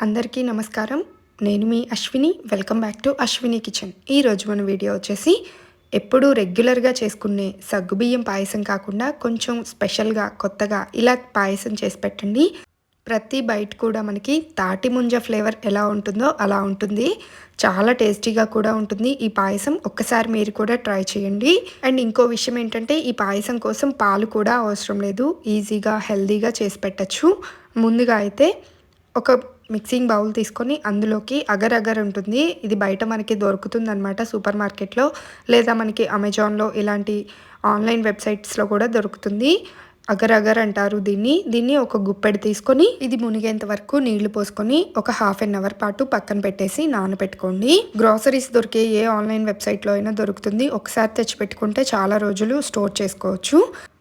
అందరికీ నమస్కారం. నేను మీ Ashwini. Welcome back to Ashwini kitchen. ఈరోజు మన వీడియో వచ్చేసి ఎప్పుడూ రెగ్యులర్గా చేసుకునే సగ్గుబియ్యం పాయసం కాకుండా కొంచెం స్పెషల్గా కొత్తగా ఇలా పాయసం చేసి పెట్టండి. ప్రతి బయట కూడా మనకి తాటి ముంజ ఫ్లేవర్ ఎలా ఉంటుందో అలా ఉంటుంది. చాలా టేస్టీగా కూడా ఉంటుంది ఈ పాయసం. ఒక్కసారి మీరు కూడా ట్రై చేయండి. అండ్ ఇంకో విషయం ఏంటంటే ఈ పాయసం కోసం పాలు కూడా అవసరం లేదు. ఈజీగా హెల్దీగా చేసి పెట్టచ్చు. ముందుగా అయితే ఒక మిక్సింగ్ బౌల్ తీసుకొని అందులోకి అగర్ అగర్ ఉంటుంది. ఇది బయట మనకి దొరుకుతుంది అనమాట సూపర్ మార్కెట్లో. లేదా మనకి అమెజాన్లో ఇలాంటి ఆన్లైన్ వెబ్సైట్స్లో కూడా దొరుకుతుంది. అగర్ అగర్ అంటారు దీన్ని. దీన్ని ఒక గుప్పెడు తీసుకొని ఇది మునిగేంత వరకు నీళ్ళు పోసుకొని ఒక హాఫ్ అన్ అవర్ పాటు పక్కన పెట్టేసి నానబెట్టుకోండి. గ్రాసరీస్ దొరికే ఏ ఆన్లైన్ వెబ్సైట్లో అయినా దొరుకుతుంది. ఒకసారి తెచ్చి పెట్టుకుంటే చాలా రోజులు స్టోర్ చేసుకోవచ్చు.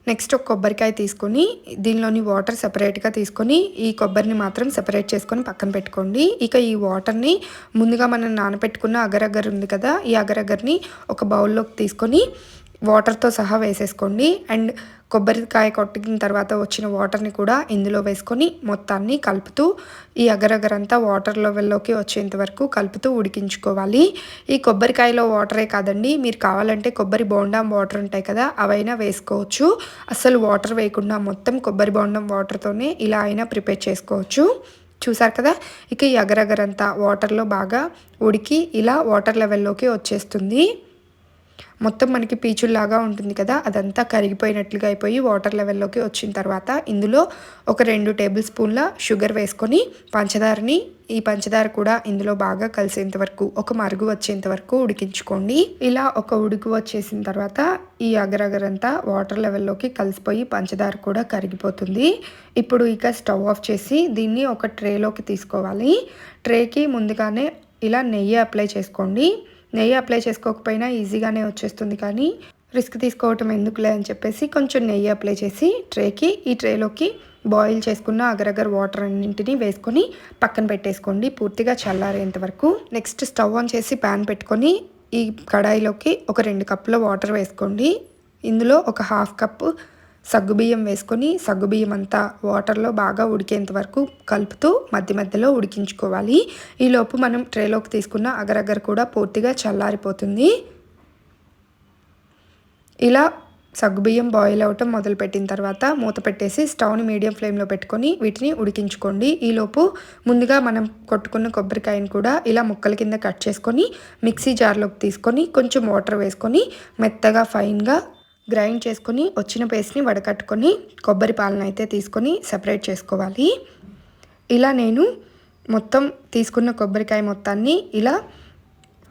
నెక్స్ట్ ఒక కొబ్బరికాయ తీసుకొని దీనిలోని వాటర్ సెపరేట్గా తీసుకొని ఈ కొబ్బరిని మాత్రం సెపరేట్ చేసుకొని పక్కన పెట్టుకోండి. ఇక ఈ వాటర్ని ముందుగా మనం నానబెట్టుకున్న అగరగర్ ఉంది కదా ఈ అగరగర్ని ఒక బౌల్లోకి తీసుకొని వాటర్తో సహా వేసేసుకోండి. అండ్ కొబ్బరికాయ కొట్టిన తర్వాత వచ్చిన వాటర్ని కూడా ఇందులో వేసుకొని మొత్తాన్ని కలుపుతూ ఈ అగరగరంతా వాటర్ లెవెల్లోకి వచ్చేంత వరకు కలుపుతూ ఉడికించుకోవాలి. ఈ కొబ్బరికాయలో వాటరే కాదండి మీరు కావాలంటే కొబ్బరి బోండం వాటర్ ఉంటాయి కదా అవైనా వేసుకోవచ్చు. అసలు వాటర్ వేయకుండా మొత్తం కొబ్బరి బోండం వాటర్తోనే ఇలా అయినా ప్రిపేర్ చేసుకోవచ్చు. చూసారు కదా ఇక ఈ అగరగరంతా వాటర్లో బాగా ఉడికి ఇలా వాటర్ లెవెల్లోకి వచ్చేస్తుంది. మొత్తం మనకి పీచుల్లాగా ఉంటుంది కదా అదంతా కరిగిపోయినట్లుగా అయిపోయి వాటర్ లెవెల్లోకి వచ్చిన తర్వాత ఇందులో ఒక రెండు టేబుల్ స్పూన్ల షుగర్ వేసుకొని పంచదారని ఈ పంచదార కూడా ఇందులో బాగా కలిసేంత వరకు ఒక మరుగు వచ్చేంత వరకు ఉడికించుకోండి. ఇలా ఒక ఉడుకు వచ్చేసిన తర్వాత ఈ అగరగరంతా వాటర్ లెవెల్లోకి కలిసిపోయి పంచదార కూడా కరిగిపోతుంది. ఇప్పుడు ఇక స్టవ్ ఆఫ్ చేసి దీన్ని ఒక ట్రేలోకి తీసుకోవాలి. ట్రేకి ముందుగానే ఇలా నెయ్యి అప్లై చేసుకోండి. నెయ్యి అప్లై చేసుకోకపోయినా ఈజీగానే వచ్చేస్తుంది కానీ రిస్క్ తీసుకోవటం ఎందుకులే అని చెప్పేసి కొంచెం నెయ్యి అప్లై చేసి ట్రేకి ఈ ట్రేలోకి బాయిల్ చేసుకున్న అగరగర్ వాటర్ అన్నింటినీ వేసుకొని పక్కన పెట్టేసుకోండి. పూర్తిగా చల్లారేంత వరకు నెక్స్ట్ స్టవ్ ఆన్ చేసి ప్యాన్ పెట్టుకొని ఈ కడాయిలోకి ఒక రెండు కప్పుల వాటర్ వేసుకోండి. ఇందులో ఒక హాఫ్ కప్పు సగ్గుబియ్యం వేసుకొని సగ్గుబియ్యం అంతా వాటర్లో బాగా ఉడికేంత వరకు కలుపుతూ మధ్య మధ్యలో ఉడికించుకోవాలి. ఈలోపు మనం ట్రేలోకి తీసుకున్న అగరగర కూడా పూర్తిగా చల్లారిపోతుంది. ఇలా సగ్గుబియ్యం బాయిల్ అవటం మొదలుపెట్టిన తర్వాత మూత పెట్టేసి స్టవ్ని మీడియం ఫ్లేమ్లో పెట్టుకొని వీటిని ఉడికించుకోండి. ఈలోపు ముందుగా మనం కొట్టుకున్న కొబ్బరికాయను కూడా ఇలా ముక్కల కింద కట్ చేసుకొని మిక్సీ జార్లోకి తీసుకొని కొంచెం వాటర్ వేసుకొని మెత్తగా ఫైన్గా గ్రైండ్ చేసుకొని వచ్చిన పేస్ట్ని వడకట్టుకొని కొబ్బరి పాలన అయితే తీసుకొని సపరేట్ చేసుకోవాలి. ఇలా నేను మొత్తం తీసుకున్న కొబ్బరికాయ మొత్తాన్ని ఇలా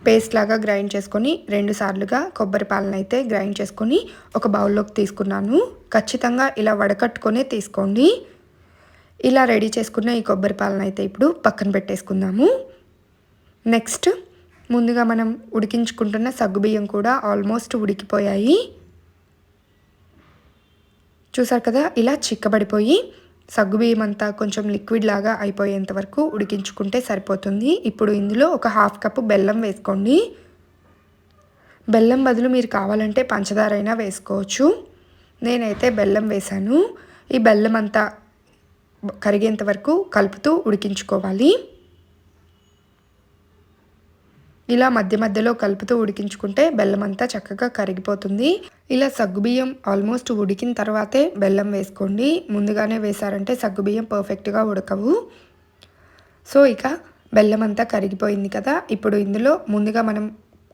పేస్ట్ లాగా గ్రైండ్ చేసుకొని రెండు సార్లుగా కొబ్బరి పాలను అయితే గ్రైండ్ చేసుకొని ఒక బౌల్లోకి తీసుకున్నాను. ఖచ్చితంగా ఇలా వడకట్టుకొనే తీసుకోండి. ఇలా రెడీ చేసుకున్న ఈ కొబ్బరి పాలను అయితే ఇప్పుడు పక్కన పెట్టేసుకుందాము. నెక్స్ట్ ముందుగా మనం ఉడికించుకుంటున్న సగ్గుబియ్యం కూడా ఆల్మోస్ట్ ఉడికిపోయాయి. చూసారు కదా ఇలా చిక్కబడిపోయి సగ్గుబియ్యం అంతా కొంచెం లిక్విడ్ లాగా అయిపోయేంత వరకు ఉడికించుకుంటే సరిపోతుంది. ఇప్పుడు ఇందులో ఒక హాఫ్ కప్పు బెల్లం వేసుకోండి. బెల్లం బదులు మీరు కావాలంటే పంచదార అయినా వేసుకోవచ్చు. నేనైతే బెల్లం వేశాను. ఈ బెల్లం అంతా కరిగేంత వరకు కలుపుతూ ఉడికించుకోవాలి. ఇలా మధ్య మధ్యలో కలుపుతూ ఉడికించుకుంటే బెల్లం అంతా చక్కగా కరిగిపోతుంది. ఇలా సగ్గుబియ్యం ఆల్మోస్ట్ ఉడికిన తర్వాతే బెల్లం వేసుకోండి. ముందుగానే వేశారంటే సగ్గుబియ్యం పర్ఫెక్ట్గా ఉడకవు. సో ఇక బెల్లం అంతా కరిగిపోయింది కదా ఇప్పుడు ఇందులో ముందుగా మనం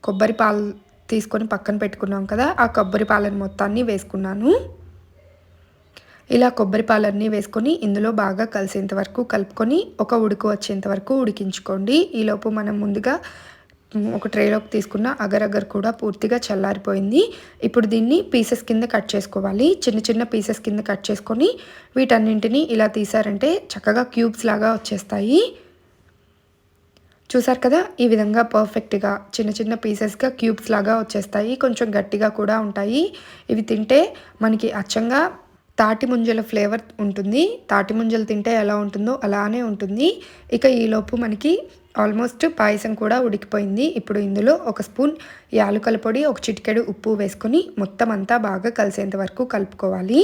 కొబ్బరి పాలు తీసుకొని పక్కన పెట్టుకున్నాం కదా ఆ కొబ్బరి పాలను మొత్తాన్ని వేసుకున్నాను. ఇలా కొబ్బరి పాలన్నీ వేసుకొని ఇందులో బాగా కలిసేంత వరకు కలుపుకొని ఒక ఉడుకు వచ్చేంత వరకు ఉడికించుకోండి. ఈలోపు మనం ముందుగా ఒక ట్రేలోకి తీసుకున్న అగర్ అగర్ కూడా పూర్తిగా చల్లారిపోయింది. ఇప్పుడు దీన్ని పీసెస్ కింద కట్ చేసుకోవాలి. చిన్న చిన్న పీసెస్ కింద కట్ చేసుకొని వీటన్నింటినీ ఇలా తీసారంటే చక్కగా క్యూబ్స్ లాగా వచ్చేస్తాయి. చూసారు కదా? ఈ విధంగా పర్ఫెక్ట్గా చిన్న చిన్న పీసెస్గా క్యూబ్స్ లాగా వచ్చేస్తాయి. కొంచెం గట్టిగా కూడా ఉంటాయి. ఇవి తింటే మనకి అచ్చంగా తాటి ముంజల ఫ్లేవర్ ఉంటుంది. తాటి ముంజలు తింటే ఎలా ఉంటుందో అలానే ఉంటుంది. ఇక ఈలోపు మనకి ఆల్మోస్ట్ పాయసం కూడా ఉడికిపోయింది. ఇప్పుడు ఇందులో ఒక స్పూన్ యాలుకల పొడి ఒక చిటికెడు ఉప్పు వేసుకొని మొత్తం అంతా బాగా కలిసేంత వరకు కలుపుకోవాలి.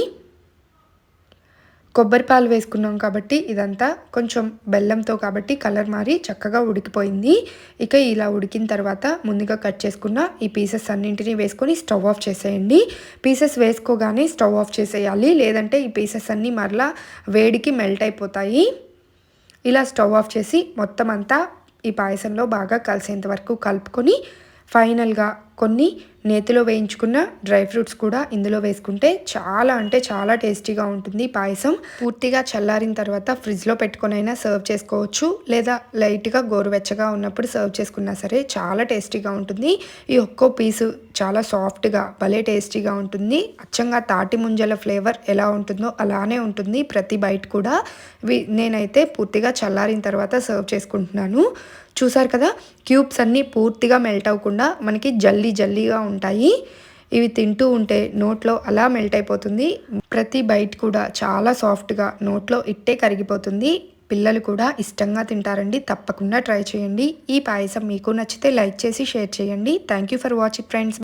కొబ్బరి పాలు వేసుకున్నాం కాబట్టి ఇదంతా కొంచెం బెల్లంతో కాబట్టి కలర్ మారి చక్కగా ఉడికిపోయింది. ఇక ఇలా ఉడికిన తర్వాత ముందుగా కట్ చేసుకున్న ఈ పీసెస్ అన్నింటినీ వేసుకొని స్టవ్ ఆఫ్ చేసేయండి. పీసెస్ వేసుకోగానే స్టవ్ ఆఫ్ చేసేయాలి. లేదంటే ఈ పీసెస్ అన్నీ మరలా వేడికి మెల్ట్ అయిపోతాయి. ఇలా స్టవ్ ఆఫ్ చేసి మొత్తం అంతా ఈ పాయసంలో బాగా కలిసేంత వరకు కలుపుకొని ఫైనల్గా కొన్ని నేతిలో వేయించుకున్న డ్రై ఫ్రూట్స్ కూడా ఇందులో వేసుకుంటే చాలా అంటే చాలా టేస్టీగా ఉంటుంది పాయసం. పూర్తిగా చల్లారిన తర్వాత ఫ్రిడ్జ్లో పెట్టుకునైనా సర్వ్ చేసుకోవచ్చు. లేదా లైట్గా గోరువెచ్చగా ఉన్నప్పుడు సర్వ్ చేసుకున్నా సరే చాలా టేస్టీగా ఉంటుంది. ఈ ఒక్కో పీసు చాలా సాఫ్ట్గా భలే టేస్టీగా ఉంటుంది. అచ్చంగా తాటి ముంజల ఫ్లేవర్ ఎలా ఉంటుందో అలానే ఉంటుంది ప్రతి బైట్ కూడా. వి- నేనైతే పూర్తిగా చల్లారిన తర్వాత సర్వ్ చేసుకుంటున్నాను. చూసారు కదా క్యూబ్స్ అన్నీ పూర్తిగా మెల్ట్ అవ్వకుండా మనకి జల్లీ జల్లీగా ఉంటాయి. ఇవి తింటూ ఉంటే నోట్లో అలా మెల్ట్ అయిపోతుంది. ప్రతి బైట్ కూడా చాలా సాఫ్ట్గా నోట్లో ఇట్టే కరిగిపోతుంది. పిల్లలు కూడా ఇష్టంగా తింటారండి. తప్పకుండా ట్రై చేయండి. ఈ పాయసం మీకు నచ్చితే లైక్ చేసి షేర్ చేయండి. Thank you for watching friends